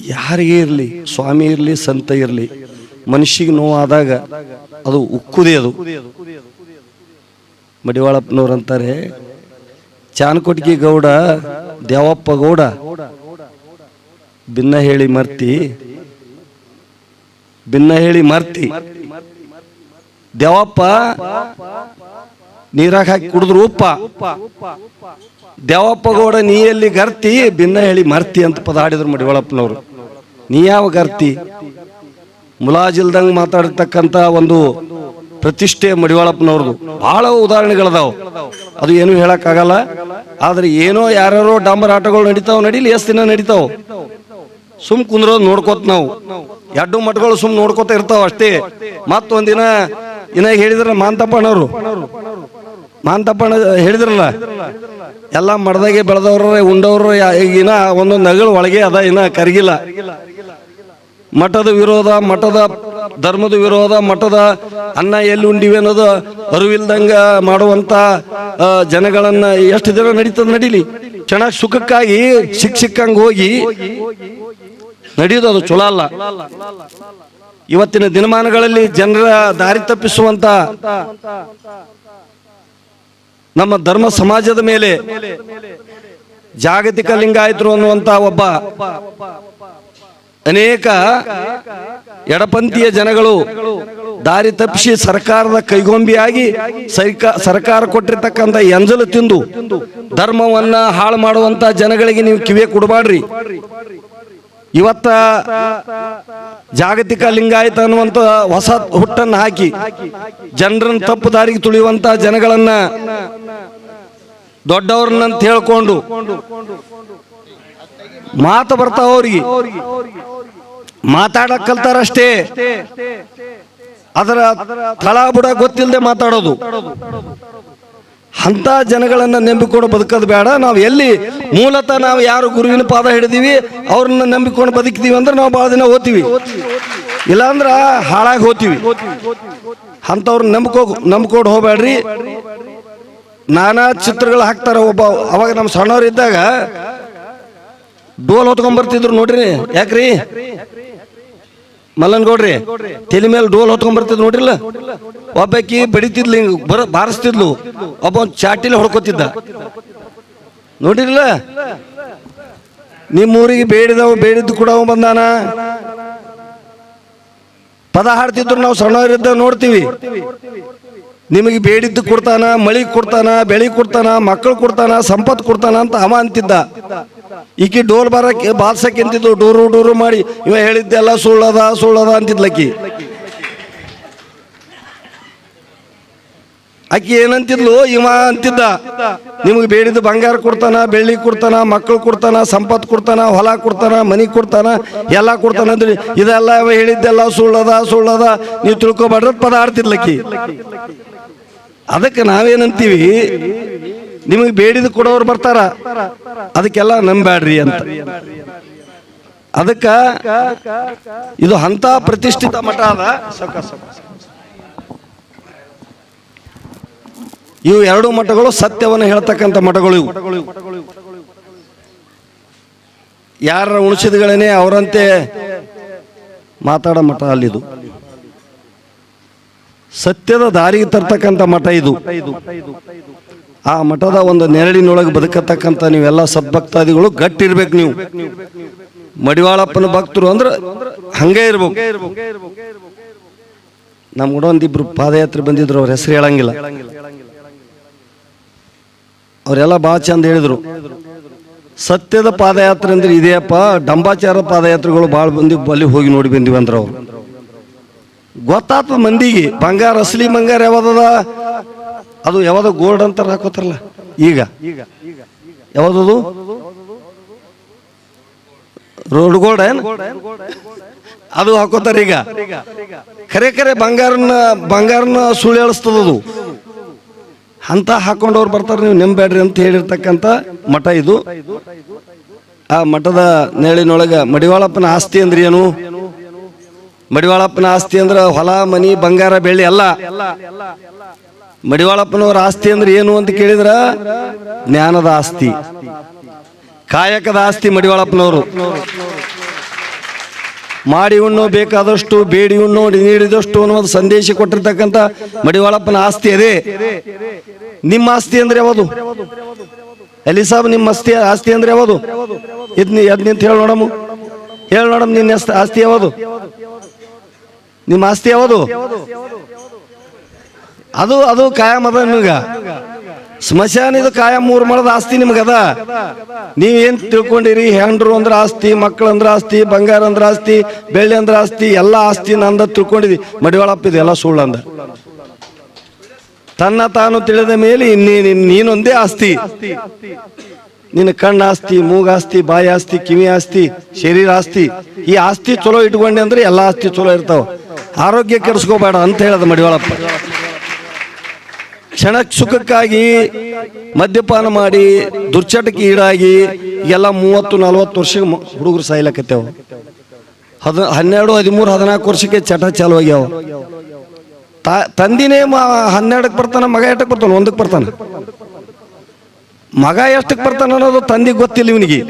ಯಾರಿಗೆ ಇರಲಿ, ಸ್ವಾಮಿ ಇರಲಿ, ಸಂತ ಇರಲಿ. ಮನುಷ್ಯಗೆ ನೋವಾದಾಗ ಅದು ಉಕ್ಕುದೇ ಅದು. ಮಡಿವಾಳಪ್ಪನವ್ರು ಅಂತಾರೆ ಚಾನಕೊಟ್ಗಿ ಗೌಡ, ದೇವಪ್ಪ ಗೌಡ ಭಿನ್ನ ಹೇಳಿ ಮರ್ತಿ ಭಿನ್ನ ಹೇಳಿ ಮರ್ತಿ. ದೇವಪ್ಪ, ನೀರಾಗ ಹಾಕಿ ಕುಡಿದ್ರು ಉಪ್ಪ. ದೇವಪ್ಪ ಗೌಡ, ನೀ ಎಲ್ಲಿ ಗರ್ತಿ ಭಿನ್ನ ಹೇಳಿ ಮರ್ತಿ ಅಂತ ಪದ ಆಡಿದ್ರು ಮಡಿವಾಳಪ್ಪನವರು. ನೀ ಯಾವ ಗರ್ತಿ? ಮುಲಾಜಿಲ್ದಂಗ್ ಮಾತಾಡಿರ್ತಕ್ಕಂಥ ಒಂದು ಪ್ರತಿಷ್ಠೆ ಮಡಿವಾಳಪ್ಪನವ್ರದ್ದು ಬಹಳ ಉದಾಹರಣೆಗಳದಾವ. ಅದು ಏನು ಹೇಳಕ್ಕಾಗಲ್ಲ. ಆದ್ರೆ ಏನೋ ಯಾರ್ಯಾರೋ ಡಾಂಬರ್ ಆಟಗಳು ನಡೀತಾವ್, ನಡೀಲಿ ಎಷ್ಟು ದಿನ ನಡೀತಾವ. ಸುಮ್ ಕುಂದ್ರೋದು ನೋಡ್ಕೋತ ನಾವು. ಎಡ್ಡು ಮಠಗಳು ಸುಮ್ ನೋಡ್ಕೋತ ಇರ್ತಾವ ಅಷ್ಟೇ. ಮತ್ತೊಂದಿನ ಇನ್ನ ಹೇಳಿದ್ರ ಮಾಂತಪ್ಪನವರು. ಮಾನತಪ್ಪನ ಹೇಳಿದ್ರಲ್ಲ? ಎಲ್ಲ ಮಡದಾಗೆ ಬೆಳೆದವ್ರ ಉಂಡವ್ರ ಈಗಿನ ಒಂದೊಂದು ನಗಳು ಒಳಗೆ ಅದ, ಇನ್ನ ಕರಗಿಲ್ಲ. ಮಠದ ವಿರೋಧ, ಮಠದ ಧರ್ಮದ ವಿರೋಧ, ಮಠದ ಅನ್ನ ಎಲ್ಲಿ ಉಂಡಿವೆ ಅನ್ನೋದು ಅರಿವಿಲ್ದಂಗ ಮಾಡುವಂತ ಜನಗಳನ್ನ ಎಷ್ಟು ದಿನ ನಡೀತದ ನಡೀಲಿ? ಚೆನ್ನಾಗಿ ಸುಖಕ್ಕಾಗಿ ಸಿಕ್ ಸಿಕ್ಕಂಗೆ ಹೋಗಿ ನಡೆಯೋದು ಅದು ಚಲೋ ಅಲ್ಲ. ಇವತ್ತಿನ ದಿನಮಾನಗಳಲ್ಲಿ ಜನರ ದಾರಿ ತಪ್ಪಿಸುವಂತ ನಮ್ಮ ಧರ್ಮ ಸಮಾಜದ ಮೇಲೆ ಜಾಗತಿಕ ಲಿಂಗಾಯತರು ಅನ್ನುವಂತ ಒಬ್ಬ ಅನೇಕ ಎಡಪಂಥೀಯ ಜನಗಳು ದಾರಿ ತಪ್ಪಿಸಿ ಸರ್ಕಾರದ ಕೈಗೊಂಬಿಯಾಗಿ ಸರ್ಕ- ಸರ್ಕಾರ ಕೊಟ್ಟಿರ್ತಕ್ಕಂಥ ಎಂಜಲು ತಿಂದು ಧರ್ಮವನ್ನ ಹಾಳು ಮಾಡುವಂತ ಜನಗಳಿಗೆ ನೀವು ಕಿವಿಯ ಕೊಡಬಾಡ್ರಿ. ಇವತ್ತ ಜಾಗತಿಕ ಲಿಂಗಾಯತ ಅನ್ನುವಂತ ಹೊಸ ಹುಟ್ಟನ್ನು ಹಾಕಿ ಜನರನ್ನು ತಪ್ಪು ದಾರಿಗೆ ತುಳಿಯುವಂತ ಜನಗಳನ್ನ ದೊಡ್ಡವ್ರನ್ನಂತ ಹೇಳ್ಕೊಂಡು ಮಾತು ಬರ್ತಾವ ಅವ್ರಿಗೆ. ಮಾತಾಡಕ್ ಕಲ್ತಾರಷ್ಟೇ ಅದರ ತಳ ಬುಡ ಗೊತ್ತಿಲ್ಲದೆ ಮಾತಾಡೋದು. ಅಂತ ಜನಗಳನ್ನ ನಂಬಿಕೊಂಡು ಬದುಕೋದು ಬೇಡ. ನಾವು ಎಲ್ಲಿ ಮೂಲತಃ ನಾವು ಯಾರು ಗುರುವಿನ ಪಾದ ಹಿಡಿದೀವಿ, ಅವ್ರನ್ನ ನಂಬಿಕೊಂಡು ಬದುಕಿದೀವಿ ಅಂದ್ರೆ ನಾವು ಭಾಳ ದಿನ ಓದ್ತೀವಿ. ಇಲ್ಲಾಂದ್ರ ಹಾಳಾಗಿ ಹೋತೀವಿ ಅಂಥವ್ರನ್ನ ನಂಬ್ಕೋ, ನಂಬ್ಕೊಂಡು ಹೋಗ್ಬೇಡ್ರಿ. ನಾನಾ ಚಿತ್ರಗಳು ಹಾಕ್ತಾರ ಒಬ್ಬ, ಅವಾಗ ನಮ್ಮ ಸಣ್ಣವ್ರು ಇದ್ದಾಗ, ಡೋಲ್ ಹೊತ್ಕೊಂಡ್ ಬರ್ತಿದ್ರು ನೋಡ್ರಿ, ಯಾಕ್ರಿ? ಮಲ್ಲನ್ಗೌಡ್ರಿ, ತಲೆ ಮೇಲೆ ಡೋಲ್ ಹೊತ್ಕೊಂಡ್ ಬರ್ತಿದ್ ನೋಡ್ರಿಲ್ಲ? ಒಬ್ಬಾಕಿ ಬಡಿತಿದ್ಲು, ಹಿಂಗ್ ಬರ, ಬಾರಿಸ್ತಿದ್ಲು ಒಬ್ಬ ಚಾಟಿಲಿ ಹೊಡ್ಕೋತಿದ್ದ. ನೋಡಿರಲ್ಲ? ನಿಮ್ಮೂರಿಗೆ ಬೇಡಿದವ, ಬೇಡಿದ್ದು ಕೂಡ ಬಂದಾನ? ಪದ ಹಾಡ್ತಿದ್ರು, ನಾವು ಸಣ್ಣವರಿದ್ದ ನೋಡ್ತೀವಿ. ನಿಮಗೆ ಬೇಡಿದ್ದು ಕೊಡ್ತಾನ, ಮಳಿ ಕೊಡ್ತಾನ, ಬೆಳಿ ಕೊಡ್ತಾನ, ಮಕ್ಕಳು ಕೊಡ್ತಾನ ಸಂಪತ್ ಕೊಡ್ತಾನ ಅಂತ ಅವ ಅಂತಿದ್ದ. ಈಕಿ ಡೋಲ್ ಬರಕ್ಕೆ ಬಾಲ್ಸಕ್ಕೆ ಅಂತಿದ್ದು ಡೂರು ಡೂರು ಮಾಡಿ. ಇವ ಹೇಳಿದ್ದೆಲ್ಲ ಸುಳ್ಳದ ಸುಳ್ಳದ ಅಂತಿದ್ಲಕ್ಕಿ ಆಕಿ. ಏನಂತಿದ್ಲು? ಇವ ಅಂತಿದ್ದ, ನಿಮಗೆ ಬೇಡಿದ್ದು ಬಂಗಾರ ಕೊಡ್ತಾನ, ಬೆಳ್ಳಿ ಕೊಡ್ತಾನ, ಮಕ್ಕಳು ಕೊಡ್ತಾನ, ಸಂಪತ್ತು ಕೊಡ್ತಾನ, ಹೊಲ ಕೊಡ್ತಾನ, ಮನಿ ಕೊಡ್ತಾನ, ಎಲ್ಲ ಕೊಡ್ತಾನ ಅಂದ್ರೆ. ಇದೆಲ್ಲ ಹೇಳಿದ್ದೆಲ್ಲ ಸುಳ್ಳದ ಸುಳ್ಳದ. ನೀವು ತಿಳ್ಕೊಬಾರ್ದು ಪದ ಆಡ್ತಿದ್ಲಕ್ಕಿ ಅದಕ್ಕೆ ನಾವೇನಂತೀವಿ? ನಿಮಗೆ ಬೇಡಿದ ಕೊಡೋರು ಬರ್ತಾರ. ಅದಕ್ಕೆಲ್ಲ ನಂಬ್ಯಾಡ್ರಿ ಅಂತ. ಅದಕ್ಕ ಇದು ಅಂತ ಪ್ರತಿಷ್ಠಿತ ಮಠ ಅದ. ಇವು ಎರಡು ಮಠಗಳು ಸತ್ಯವನ್ನು ಹೇಳ್ತಕ್ಕಂಥ ಮಠಗಳು ಯಾರ ಉಣಿಸಿದಗಳೇನೆ ಅವರಂತೆ ಮಾತಾಡೋ ಮಠ ಅಲ್ಲಿದು. ಸತ್ಯದ ದಾರಿಗೆ ತರ್ತಕ್ಕಂಥ ಮಠ ಇದು. ಆ ಮಠದ ಒಂದು ನೆರಳಿನೊಳಗೆ ಬದುಕತಕ್ಕಂಥ ನೀವೆಲ್ಲ ಸದ್ಭಕ್ತಾದಿಗಳು ಗಟ್ಟಿರ್ಬೇಕು ನೀವು. ಮಡಿವಾಳಪ್ಪನ ಭಕ್ತರು ಅಂದ್ರೆ ಹಂಗೆ ಇರ್ಬೇಕು. ನಮ್ಮ ಕೂಡ ಪಾದಯಾತ್ರೆ ಬಂದಿದ್ರು, ಅವ್ರ ಹೆಸರು ಹೇಳಂಗಿಲ್ಲ. ಅವರೆಲ್ಲ ಭಾಳ ಚಂದ ಹೇಳಿದ್ರು. ಸತ್ಯದ ಪಾದಯಾತ್ರೆ ಅಂದ್ರೆ ಇದೆಯಪ್ಪ, ಡಂಬಾಚಾರ ಪಾದಯಾತ್ರೆಗಳು ಭಾಳ ಬಂದಿ ಅಲ್ಲಿ ಹೋಗಿ ನೋಡಿ ಬಂದಿವಿ ಅಂದ್ರೆ ಅವ್ರು ಗೊತ್ತಾಗ್ತದ ಮಂದಿಗೆ. ಬಂಗಾರ, ಅಸಲಿ ಬಂಗಾರ ಯಾವ್ದದ ಅದು? ಯಾವ್ದು ಗೋಲ್ಡ್ ಅಂತ ಹಾಕೋತಾರಲ್ಲ. ಈಗ. ಯಾವ್ದದು ರೋಡ್ ಗೋಲ್ಡ್ ಏನ್? ಅದು ಹಾಕೋತಾರ ಈಗ. ಖರೆ ಖರೆ ಬಂಗಾರನ ಬಂಗಾರನ ಸುಳ್ಳು ಹೇಳಿಸ್ತದದು ಅಂತ ಹಾಕೊಂಡವ್ರು ಬರ್ತಾರೆ ನೀವು ನೆಂಬೇಡ್ರಿ ಅಂತ ಹೇಳಿರ್ತಕ್ಕಂಥ ಮಠ ಇದು. ಆ ಮಠದ ನೆಳಿನೊಳಗ ಮಡಿವಾಳಪ್ಪನ ಆಸ್ತಿ ಅಂದ್ರೆ ಏನು? ಮಡಿವಾಳಪ್ಪನ ಆಸ್ತಿ ಅಂದ್ರೆ ಹೊಲ, ಮನಿ, ಬಂಗಾರ, ಬೆಳ್ಳಿ ಅಲ್ಲ ಮಡಿವಾಳಪ್ಪನವ್ರ ಆಸ್ತಿ ಅಂದ್ರೆ ಏನು ಅಂತ ಕೇಳಿದ್ರ ಜ್ಞಾನದ ಆಸ್ತಿ. ಕಾಯಕದ ಆಸ್ತಿ ಮಡಿವಾಳಪ್ಪನವರು. ಮಾಡಿ ಉಣ್ಣು ಬೇಕಾದಷ್ಟು, ಬೇಡಿ ಉಣ್ಣು, ನೀಡಿದಷ್ಟು ಅನ್ನೋದು ಸಂದೇಶ ಕೊಟ್ಟಿರ್ತಕ್ಕಂಥ ಮಡಿವಾಳಪ್ಪನ ಆಸ್ತಿ ಅದೇ. ನಿಮ್ಮ ಆಸ್ತಿ ಅಂದ್ರೆ ಯಾವುದು? ಎಲಿ ಸಾಬ್ ನಿಮ್ಮ ಆಸ್ತಿ ಆಸ್ತಿ ಅಂದ್ರೆ ಯಾವುದು? ಇದ್ ನಿಂತ ಹೇಳಿ ನೋಡಮ್ಮ ಹೇಳಿ ನೋಡಮ್, ನಿನ್ನ ಆಸ್ತಿ ಯಾವುದು? ನಿಮ್ಮ ಆಸ್ತಿ ಯಾವುದು? ಅದು ಅದು ಕಾಯಂ ಅದ ನಿಮಗ. ಸ್ಮಶಾನ ಇದು ಕಾಯಂ ಮೂರು ಮಳದ ಆಸ್ತಿ ನಿಮಗದ. ನೀವೇನ್ ತಿಳ್ಕೊಂಡಿರಿ? ಹೆಂಡ್ರು ಅಂದ್ರೆ ಆಸ್ತಿ ಮಕ್ಕಳು ಅಂದ್ರೆ ಆಸ್ತಿ, ಬಂಗಾರ ಅಂದ್ರೆ ಆಸ್ತಿ, ಬೆಳ್ಳಿ ಅಂದ್ರ ಆಸ್ತಿ, ಎಲ್ಲ ಆಸ್ತಿ ನಂದ ತಿಳ್ಕೊಂಡಿದಿ. ಮಡಿವಾಳಪ್ಪ, ಇದೆಲ್ಲ ಸುಳ್ಳಂದ ತನ್ನ ತಾನು ತಿಳಿದ ಮೇಲೆ ಇನ್ನೇನು ನೀನೊಂದೇ ಆಸ್ತಿ. ನಿನ್ನ ಕಣ್ಣ ಆಸ್ತಿ ಮೂಗಾಸ್ತಿ ಬಾಯಿ ಆಸ್ತಿ, ಕಿವಿ ಆಸ್ತಿ, ಶರೀರ ಆಸ್ತಿ. ಈ ಆಸ್ತಿ ಚಲೋ ಇಟ್ಕೊಂಡೆ ಅಂದ್ರೆ ಎಲ್ಲ ಆಸ್ತಿ ಚಲೋ ಇರ್ತಾವ. ಆರೋಗ್ಯ ಕೆಡಿಸ್ಕೋಬೇಡ ಅಂತ ಹೇಳದ ಮಡಿವಾಳಪ್ಪ. ಕ್ಷಣ ಸುಖಕ್ಕಾಗಿ ಮದ್ಯಪಾನ ಮಾಡಿ ದುರ್ಚಟಕ್ಕೆ ಈಡಾಗಿ ಎಲ್ಲ ಮೂವತ್ತು, ನಲವತ್ತು ವರ್ಷ ಹುಡುಗರು ಸಾಯ್ಲಕತ್ತೇವು. ಹದ, ಹನ್ನೆರಡು, ಹದಿಮೂರು, ಹದಿನಾಲ್ಕು ವರ್ಷಕ್ಕೆ ಚಟ ಚಾಲು ಆಗ್ಯಾವ ತಾ- ತಂದಿನೇ ಮ, ಹನ್ನೆರಡಕ್ಕೆ ಬರ್ತಾನೆ, ಮಗ ಎಷ್ಟಕ್ಕೆ ಬರ್ತಾನೆ, ಒಂದಕ್ಕೆ ಬರ್ತಾನೆ? ಮಗ ಎಷ್ಟಕ್ಕೆ ಬರ್ತಾನೆ ಅನ್ನೋದು ತಂದಿಗೆ ಗೊತ್ತಿಲ್ಲ ಇವನಿಗೆ.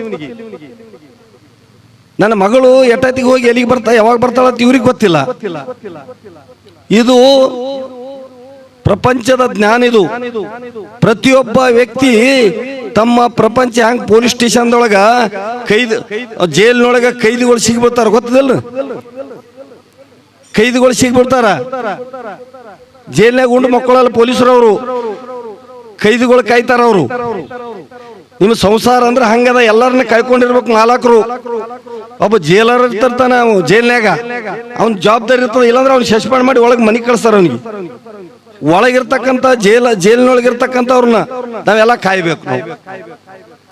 ನನ್ನ ಮಗಳು ಎಟ್ಟತಿಗೆ ಹೋಗಿ ಎಲ್ಲಿಗೆ ಬರ್ತಾ, ಯಾವಾಗ ಬರ್ತಾಳ ಇವ್ರಿಗೆ ಗೊತ್ತಿಲ್ಲ. ಇದು ಪ್ರಪಂಚದ ಜ್ಞಾನ ಇದು. ಪ್ರತಿಯೊಬ್ಬ ವ್ಯಕ್ತಿ ತಮ್ಮ ಪ್ರಪಂಚ ಹ್ಯಾಂಗ್ ಪೊಲೀಸ್ ಸ್ಟೇಷನ್ದೊಳಗ ಕೈದು, ಜೈಲ್ನೊಳಗ ಕೈದಿಗಳು ಸಿಗ್ಬಿಡ್ತಾರ ಗೊತ್ತದಿಲ್ಲ ಕೈದಿಗಳು ಸಿಗ್ಬಿಡ್ತಾರ. ಜೈಲ್ನಾಗ ಉಂಡು ಮಕ್ಕಳಲ್ಲ ಪೊಲೀಸರವರು. ಕೈದಿಗಳು ಕಾಯ್ತಾರ ಅವರು ನಿಮ್ಮ ಸಂಸಾರ ಅಂದ್ರೆ ಹಂಗದ, ಎಲ್ಲರನ್ನ ಕಳ್ಕೊಂಡಿರ್ಬೇಕು ನಾಲ್ಕರು. ಒಬ್ಬ ಜೈಲರ್ ಇರ್ತಿರ್ತಾನ ಅವ್ನು ಜೈಲ್ನಾಗ ಅವ್ನ ಜವಾಬ್ದಾರಿ ಇರ್ತದ, ಇಲ್ಲಾಂದ್ರೆ ಅವ್ನು ಸಸ್ಪೆಂಡ್ ಮಾಡಿ ಒಳಗೆ ಮನೆ ಕಳಿಸ್ತಾರ ಅವ್ನಿಗೆ. ಒಳಗಿರ್ತಕ್ಕಂಥ ಜೈಲ, ಜೈಲಿನೊಳಗಿರ್ತಕ್ಕಂಥವ್ರನ್ನ ನಾವೆಲ್ಲ ಕಾಯ್ಬೇಕು.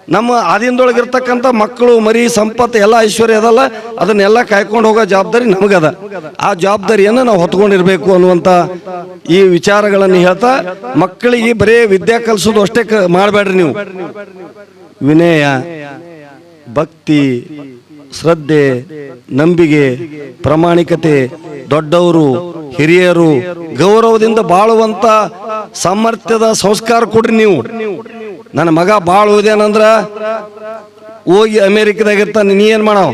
ನಮ್ಮ ಆದಿಂದೊಳಗಿರ್ತಕ್ಕಂಥ ಮಕ್ಕಳು, ಮರಿ, ಸಂಪತ್ತು ಎಲ್ಲ ಐಶ್ವರ್ಯ ಅದಲ್ಲ. ಅದನ್ನೆಲ್ಲ ಕಾಯ್ಕೊಂಡು ಹೋಗೋ ಜವಾಬ್ದಾರಿ ನಮಗದ. ಆ ಜವಾಬ್ದಾರಿಯನ್ನು ನಾವು ಹೊತ್ಕೊಂಡಿರಬೇಕು ಅನ್ನುವಂಥ ಈ ವಿಚಾರಗಳನ್ನು ಹೇಳ್ತಾ, ಮಕ್ಕಳಿಗೆ ಬರೀ ವಿದ್ಯೆ ಕಲಿಸೋದು ಅಷ್ಟೇ ಮಾಡಬೇಡ್ರಿ ನೀವು. ವಿನಯ, ಭಕ್ತಿ, ಶ್ರದ್ಧೆ, ನಂಬಿಕೆ, ಪ್ರಾಮಾಣಿಕತೆ, ದೊಡ್ಡವರು, ಹಿರಿಯರು, ಗೌರವದಿಂದ ಬಾಳುವಂತ ಸಾಮರ್ಥ್ಯದ ಸಂಸ್ಕಾರ ಕೊಡ್ರಿ ನೀವು. ನನ್ನ ಮಗ ಬಾಳ ಓದ್ಯಾನಂದ್ರ ಹೋಗಿ ಅಮೇರಿಕದಾಗ ಇರ್ತಾನೆ, ನೀ ಏನ್ ಮಾಡವ?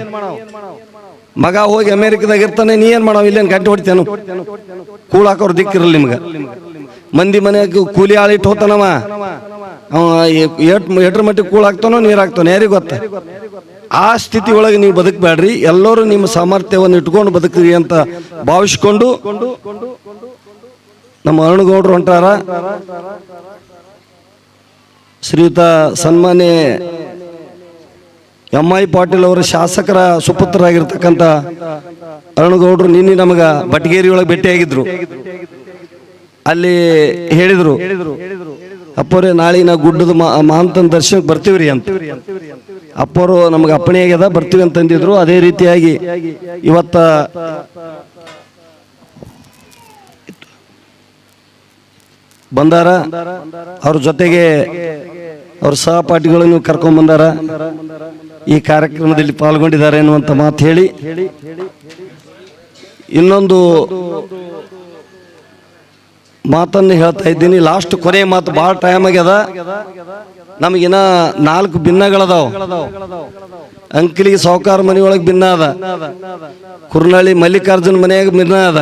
ಮಗ ಹೋಗಿ ಅಮೇರಿಕದಾಗ ಇರ್ತಾನೆ, ನೀ ಏನ್ ಮಾಡವ? ಇಲ್ಲೇನ್ ಗಂಟೆ ಹೊಡಿತೇನು? ಕೂಳ್ ಹಾಕೋರ್ ದಿಕ್ಕಿರಲ್ಲ ನಿಮ್ಗ. ಮಂದಿ ಮನೆ ಕೂಲಿ ಆಳಿಟ್ಟು ಹೋತಾನವ ಅವ ಎಟ್, ಎಟ್ರ ಮಟ್ಟಿಗೆ ಕೂಳ್ ನೀರು ಯಾರಿಗ್ ಗೊತ್ತ? ಆ ಸ್ಥಿತಿ ಒಳಗೆ ನೀವು ಬದುಕಬೇಡ್ರಿ. ಎಲ್ಲರೂ ನಿಮ್ಮ ಸಾಮರ್ಥ್ಯವನ್ನು ಇಟ್ಕೊಂಡು ಬದುಕ್ರಿ ಅಂತ ಭಾವಿಸ್ಕೊಂಡು ನಮ್ಮ ಅರುಣಗೌಡರು ಹೊಂಟಾರ ಶ್ರೀಯುತ ಸನ್ಮಾನ್ಯ ಎಂ ಐ ಪಾಟೀಲ್ ಅವರ ಶಾಸಕರ ಸುಪುತ್ರರಾಗಿರ್ತಕ್ಕಂಥ ಅರುಣಗೌಡರು ನಿನ್ನೆ ನಮಗ ಬಟಗೇರಿ ಒಳಗೆ ಭೇಟಿಯಾಗಿದ್ರು. ಅಲ್ಲಿ ಹೇಳಿದ್ರು, ಅಪ್ಪೋರೆ, ನಾಳೆ ನಾ ಗುಡ್ಡದ ಮಹಾಂತನ ದರ್ಶನಕ್ಕೆ ಬರ್ತೀವ್ರಿ ಅಂತ. ಅಪ್ಪರು, ನಮ್ಗೆ ಅಪ್ಪಣೆ ಆಗ್ಯದ ಬರ್ತೀವಿ ಅಂತಂದಿದ್ರು. ಅದೇ ರೀತಿಯಾಗಿ ಇವತ್ತ ಬಂದಾರ. ಅವ್ರ ಜೊತೆಗೆ ಅವ್ರ ಸಹಪಾಠಿಗಳನ್ನು ಕರ್ಕೊಂಡ್ ಬಂದಾರ. ಈ ಕಾರ್ಯಕ್ರಮದಲ್ಲಿ ಪಾಲ್ಗೊಂಡಿದ್ದಾರೆ ಎನ್ನುವಂತ ಮಾತು ಹೇಳಿ. ಇನ್ನೊಂದು ಮಾತನ್ನು ಹೇಳ್ತಾ ಇದ್ದೀನಿ. ಲಾಸ್ಟ್ ಕೊನೆ ಮಾತು ಭಾಳ ಟೈಮ್ ಆಗ್ಯದ. ನಮಗಿನ ನಾಲ್ಕು ಭಿನ್ನಗಳದಾವ. ಅಂಕಲಿಗೆ ಸಾಹುಕಾರ ಮನೆಯೊಳಗೆ ಭಿನ್ನ ಅದ. ಕುರ್ನಳ್ಳಿ ಮಲ್ಲಿಕಾರ್ಜುನ್ ಮನೆಯಾಗ ಭಿನ್ನ ಅದ.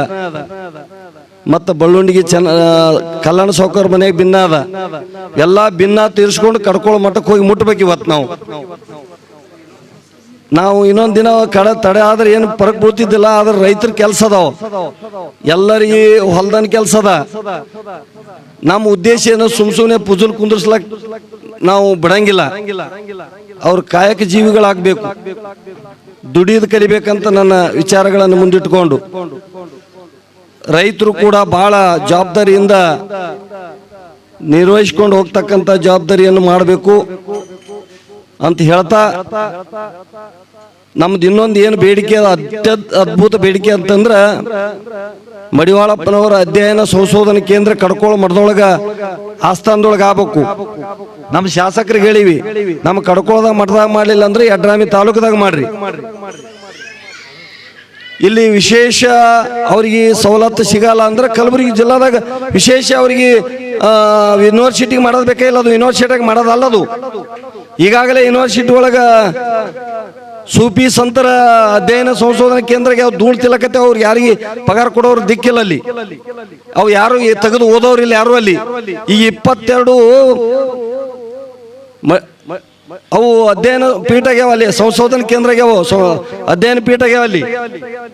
ಮತ್ತು ಬಳ್ಳುಂಡಿಗೆ ಚೆನ್ನ ಕಲ್ಯಾಣ ಸೌಕರ್ ಮನೆಗೆ ಭಿನ್ನ ಅದ ಎಲ್ಲ ಭಿನ್ನ ತೀರ್ಸ್ಕೊಂಡು ಕಡ್ಕೊಳ್ಳೋ ಮಟ್ಟಕ್ಕೆ ಹೋಗಿ ಮುಟ್ಬೇಕು ಇವತ್ತು ನಾವು. ನಾವು ಇನ್ನೊಂದು ದಿನ ಕಡ ತಡೆ ಆದ್ರೆ ಏನು ಪರಕ್ ಬೀಳ್ತಿದ್ದಿಲ್ಲ, ಆದ್ರೆ ರೈತರ ಕೆಲಸ ಅದಾವ. ಎಲ್ಲರಿಗೆ ಹೊಲ್ದನ್ ಕೆಲಸ ಅದ. ನಮ್ಮ ಉದ್ದೇಶ ಏನು ಸುಮ್ ಸುಮ್ನೆ ಪುಜಲ್ ಕುಂದ್ರಸ್ಲಕ್ ನಾವು ಬಿಡಂಗಿಲ್ಲ. ಅವ್ರ ಕಾಯಕ ಜೀವಿಗಳಾಗಬೇಕು. ದುಡಿಯೋದು ಕಲಿಬೇಕಂತ ನನ್ನ ವಿಚಾರಗಳನ್ನು ಮುಂದಿಟ್ಕೊಂಡು. ರೈತರು ಕೂಡ ಬಹಳ ಜವಾಬ್ದಾರಿಯಿಂದ ನಿರ್ವಹಿಸ್ಕೊಂಡು ಹೋಗ್ತಕ್ಕಂಥ ಜವಾಬ್ದಾರಿಯನ್ನು ಮಾಡಬೇಕು ಅಂತ ಹೇಳ್ತಾ ನಮ್ದು ಇನ್ನೊಂದು ಏನು ಬೇಡಿಕೆ ಅದ, ಅತ್ಯದ್ ಅದ್ಭುತ ಬೇಡಿಕೆ ಅಂತಂದ್ರ ಮಡಿವಾಳಪ್ಪನವರ ಅಧ್ಯಯನ ಸಂಶೋಧನೆ ಕೇಂದ್ರ ಕಡ್ಕೋಳ ಮಠದೊಳಗ ಆಸ್ಥಾನದೊಳಗ ಆಗ್ಬೇಕು. ನಮ್ಮ ಶಾಸಕರಿಗೆ ಹೇಳಿವಿ ನಮ್ಮ ಕಡ್ಕೋಳದಾಗ ಮಠದಾಗ ಮಾಡಲಿಲ್ಲ ಅಂದ್ರೆ ಯಡ್ರಾಮಿ ತಾಲೂಕದಾಗ ಮಾಡ್ರಿ. ಇಲ್ಲಿ ವಿಶೇಷ ಅವರಿಗೆ ಸವಲತ್ತು ಸಿಗಲ್ಲ ಅಂದ್ರೆ ಕಲಬುರಗಿ ಜಿಲ್ಲಾದಾಗ ವಿಶೇಷ ಅವರಿಗೆ ಯೂನಿವರ್ಸಿಟಿಗೆ ಮಾಡೋದು ಬೇಕೇ ಇಲ್ಲ ಅದು ಯೂನಿವರ್ಸಿಟಿಗೆ ಮಾಡೋದಲ್ಲ ಅದು. ಈಗಾಗಲೇ ಯೂನಿವರ್ಸಿಟಿ ಒಳಗ ಸೂಪಿ ಸಂತರ ಅಧ್ಯಯನ ಸಂಶೋಧನಾ ಕೇಂದ್ರಕ್ಕೆ ಅವ್ರು ಧೂಳು ತಿಲಕತ್ತೆ, ಅವ್ರು ಯಾರಿಗೆ ಪಗಾರ ಕೊಡೋರು ದಿಕ್ಕಿಲ್ಲ ಅಲ್ಲಿ. ಅವು ಯಾರು ತೆಗೆದು ಓದೋರಿಲ್ಲ ಯಾರು ಅಲ್ಲಿ. ಈ ಇಪ್ಪತ್ತೆರಡು ಅವು ಅಧ್ಯಯನ ಪೀಠ ಆಗ್ಯಾವ ಅಲ್ಲಿ, ಸಂಶೋಧನಾ ಕೇಂದ್ರ ಆಗ್ಯಾವ ಸೊ ಅಧ್ಯಯನ ಪೀಠ ಆಗ್ಯಾವ ಅಲ್ಲಿ.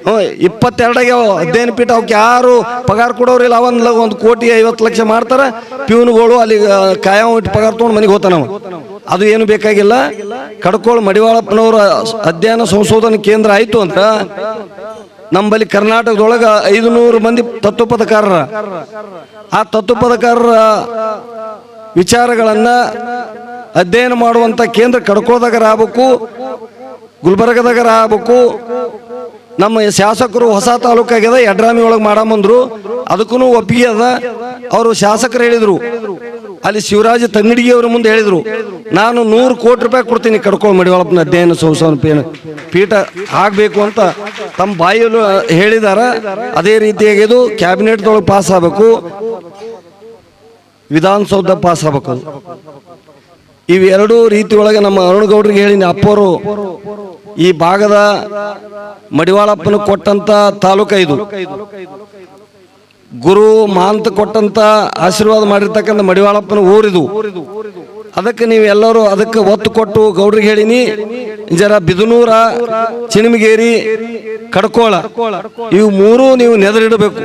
ಹ್ಞೂ, ಇಪ್ಪತ್ತೆರಡಾಗ್ಯಾವ ಅಧ್ಯಯನ ಪೀಠ. ಅವಕ್ಕೆ ಯಾರು ಪಗಾರ ಕೊಡೋರಿಲ್ಲ, ಅವನ್ ಒಂದು ಕೋಟಿ ಐವತ್ತು ಲಕ್ಷ ಮಾಡ್ತಾರೆ, ಪ್ಯೂನ್ಗಳು ಅಲ್ಲಿ ಕಾಯಂ ಇಟ್ಟು ಪಗಾರ ತೊಗೊಂಡು ಮನೆಗೆ ಹೋಗ್ತಾನವ ಅದು ಏನು ಬೇಕಾಗಿಲ್ಲ. ಕಡ್ಕೋಳು ಮಡಿವಾಳಪ್ಪನವರ ಅಧ್ಯಯನ ಸಂಶೋಧನಾ ಕೇಂದ್ರ ಆಯ್ತು ಅಂತ ನಮ್ಮಲ್ಲಿ ಕರ್ನಾಟಕದೊಳಗ ಐದು ನೂರು ಮಂದಿ ತತ್ವಪದಕಾರರ. ಆ ತತ್ವಪದಕಾರರ ವಿಚಾರಗಳನ್ನ ಅಧ್ಯಯನ ಮಾಡುವಂತ ಕೇಂದ್ರ ಕಡ್ಕೋದಾಗ ಆಗ್ಬೇಕು ಗುಲ್ಬರ್ಗದಾಗ ಆಗ್ಬೇಕು. ನಮ್ಮ ಶಾಸಕರು ಹೊಸ ತಾಲೂಕಾಗ್ಯದ ಯಡ್ರಾಮಿ ಒಳಗೆ ಮಾಡಾಮಂದ್ರು. ಅದಕ್ಕೂ ಒಪ್ಪಿಗೆ ಅದ. ಅವರು ಶಾಸಕರು ಹೇಳಿದ್ರು. ಅಲ್ಲಿ ಶಿವರಾಜ ತಂಗಡಿಗೆ ಅವ್ರ ಮುಂದೆ ಹೇಳಿದ್ರು. ನಾನು ನೂರು ಕೋಟಿ ರೂಪಾಯಿ ಕೊಡ್ತೀನಿ ಕಡ್ಕೊಂಡು ಮಡಿವಾಳಪ್ಪನ ಅಧ್ಯಯನ ಸಂಸ್ಥಾನ ಪೀಠ ಆಗ್ಬೇಕು ಅಂತ ತಮ್ಮ ಬಾಯಲ್ಲೂ ಹೇಳಿದಾರ. ಅದೇ ರೀತಿಯಾಗಿ ಇದು ಕ್ಯಾಬಿನೆಟ್ದೊಳಗೆ ಪಾಸ್ ಆಗಬೇಕು. ವಿಧಾನಸೌಧ ಪಾಸ್ ಆಗ್ಬೇಕು. ಇವೆರಡೂ ರೀತಿ ಒಳಗೆ ನಮ್ಮ ಅರುಣಗೌಡರಿಗೆ ಹೇಳಿ ಅಪ್ಪರು ಈ ಭಾಗದ ಮಡಿವಾಳಪ್ಪನ ಕೊಟ್ಟಂತ ತಾಲೂಕ ಇದು. ಗುರು ಮಾಂತ ಕೊಟ್ಟಂತ ಆಶೀರ್ವಾದ ಮಾಡಿರ್ತಕ್ಕಂಥ ಮಡಿವಾಳಪ್ಪನ ಊರಿದು. ಅದಕ್ಕೆ ನೀವು ಎಲ್ಲರೂ ಅದಕ್ಕೆ ಒತ್ತು ಕೊಟ್ಟು ಗೌಡ್ರಿಗೆ ಹೇಳಿನಿ. ಜರ ಬಿದನೂರ, ಚಿನಿಮಗೇರಿ, ಕಡ್ಕೋಳ. ಇವು ಮೂರು ನೀವು ನೆದರಿಡಬೇಕು.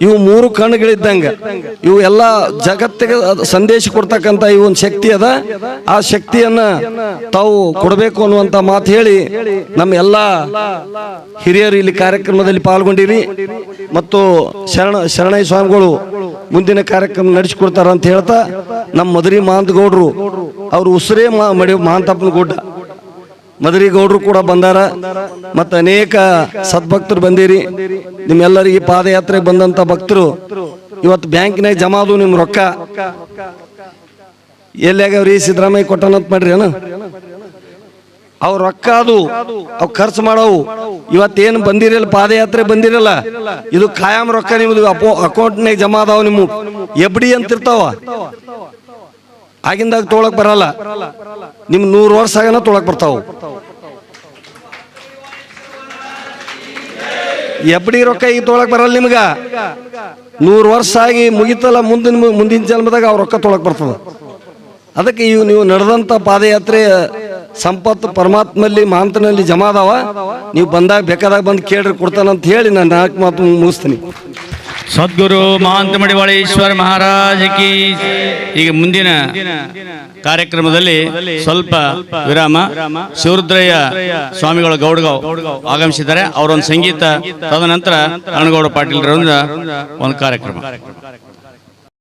ಇವು ಮೂರು ಕಣ್ಣುಗಳಿದ್ದಂಗೆ. ಇವು ಎಲ್ಲ ಜಗತ್ತಿಗೆ ಸಂದೇಶ ಕೊಡ್ತಕ್ಕಂತ ಈ ಒಂದು ಶಕ್ತಿ ಅದ. ಆ ಶಕ್ತಿಯನ್ನ ತಾವು ಕೊಡಬೇಕು ಅನ್ನುವಂತ ಮಾತು ಹೇಳಿ ನಮ್ಮ ಎಲ್ಲ ಹಿರಿಯರು ಇಲ್ಲಿ ಕಾರ್ಯಕ್ರಮದಲ್ಲಿ ಪಾಲ್ಗೊಂಡಿರಿ. ಮತ್ತು ಶರಣ ಶರಣಯ್ಯ ಸ್ವಾಮಿಗಳು ಮುಂದಿನ ಕಾರ್ಯಕ್ರಮ ನಡೆಸಿಕೊಡ್ತಾರ ಅಂತ ಹೇಳ್ತಾ ನಮ್ಮ ಮದರಿ ಮಹಾಂತ ಗೌಡರು ಅವರು ಉಸಿರೇ ಮಾ ಮಡಿ ಮಹಾಂತಪ್ಪನ ಗುಡ್ಡ. ಮದರಿ ಗೌಡ್ರು ಕೂಡ ಬಂದಾರ. ಮತ್ತು ಅನೇಕ ಸದ್ಭಕ್ತರು ಬಂದಿರಿ. ನಿಮ್ಮೆಲ್ಲರಿಗೆ ಪಾದಯಾತ್ರೆಗೆ ಬಂದಂತ ಭಕ್ತರು, ಇವತ್ತು ಬ್ಯಾಂಕಿನಾಗ ಜಮಾ ಅದು ನಿಮ್ ರೊಕ್ಕ. ಎಲ್ಲಿಯಾಗವ್ರಿ ಸಿದ್ದರಾಮಯ್ಯ ಕೊಟ್ಟನಂತ ಮಾಡ್ರಿ ಅಣ್ಣ ಅವ್ ರೊಕ್ಕ ಅದು ಅವ್ ಖರ್ಚು ಮಾಡವು. ಇವತ್ತೇನು ಬಂದಿರಲ್ಲ ಪಾದಯಾತ್ರೆ ಬಂದಿರಲ್ಲ ಇದು ಖಾಯಂ ರೊಕ್ಕ ನಿಮ್ದು ಅಕೌಂಟ್ನಾಗ ಜಮಾ ಅದಾವ ನಿಮ್ಮ ಎಬ್ಡಿ ಅಂತ ಇರ್ತಾವ ಆಗಿಂದಾಗ ತೊಳಕ್ ಬರಲ್ಲ. ನಿಮ್ ನೂರು ವರ್ಷ ಆಗನ ತೊಳಕ್ ಬರ್ತಾವ. ಎಬ್ಡಿ ರೊಕ್ಕ ಈಗ ತೊಳಕ್ ಬರಲ್ಲ ನಿಮ್ಗ. ನೂರು ವರ್ಷ ಆಗಿ ಮುಗಿತಲ್ಲ, ಮುಂದಿನ ಮುಂದಿನ ಜನ್ಮದಾಗ ಅವ್ರ ರೊಕ್ಕ ತೊಳಕ್ ಬರ್ತದ. ಅದಕ್ಕೆ ಇವು ನೀವು ನಡೆದಂತ ಪಾದಯಾತ್ರೆ ಸಂಪತ್ತು ಪರಮಾತ್ಮಲ್ಲಿ ಮಾಂತನಲ್ಲಿ ಜಮಾ ಅದಾವ ನೀವು ಬಂದಾಗ ಬೇಕಾದಾಗ ಬಂದು ಕೇಳ್ರಿ ಕೊಡ್ತಾನಂತ ಹೇಳಿ ನಾನು ನಾಲ್ಕು ಮಾತು ಮುಗಿಸ್ತೀನಿ. ಸದ್ಗುರು ಮಹಾಂತ ಮಡಿವಾಳೇಶ್ವರ ಮಹಾರಾಜ ಕಿ. ಈಗ ಮುಂದಿನ ಕಾರ್ಯಕ್ರಮದಲ್ಲಿ ಸ್ವಲ್ಪ ವಿರಾಮ. ಶಿವರುದ್ರಯ್ಯ ಸ್ವಾಮಿಗಳು ಗೌಡಗಾವ್ ಆಗಮಿಸಿದ್ದಾರೆ. ಅವರೊಂದು ಸಂಗೀತ, ತದನಂತರ ಅಣಗೌಡ ಪಾಟೀಲ್ರಿಂದ ಒಂದು ಕಾರ್ಯಕ್ರಮ.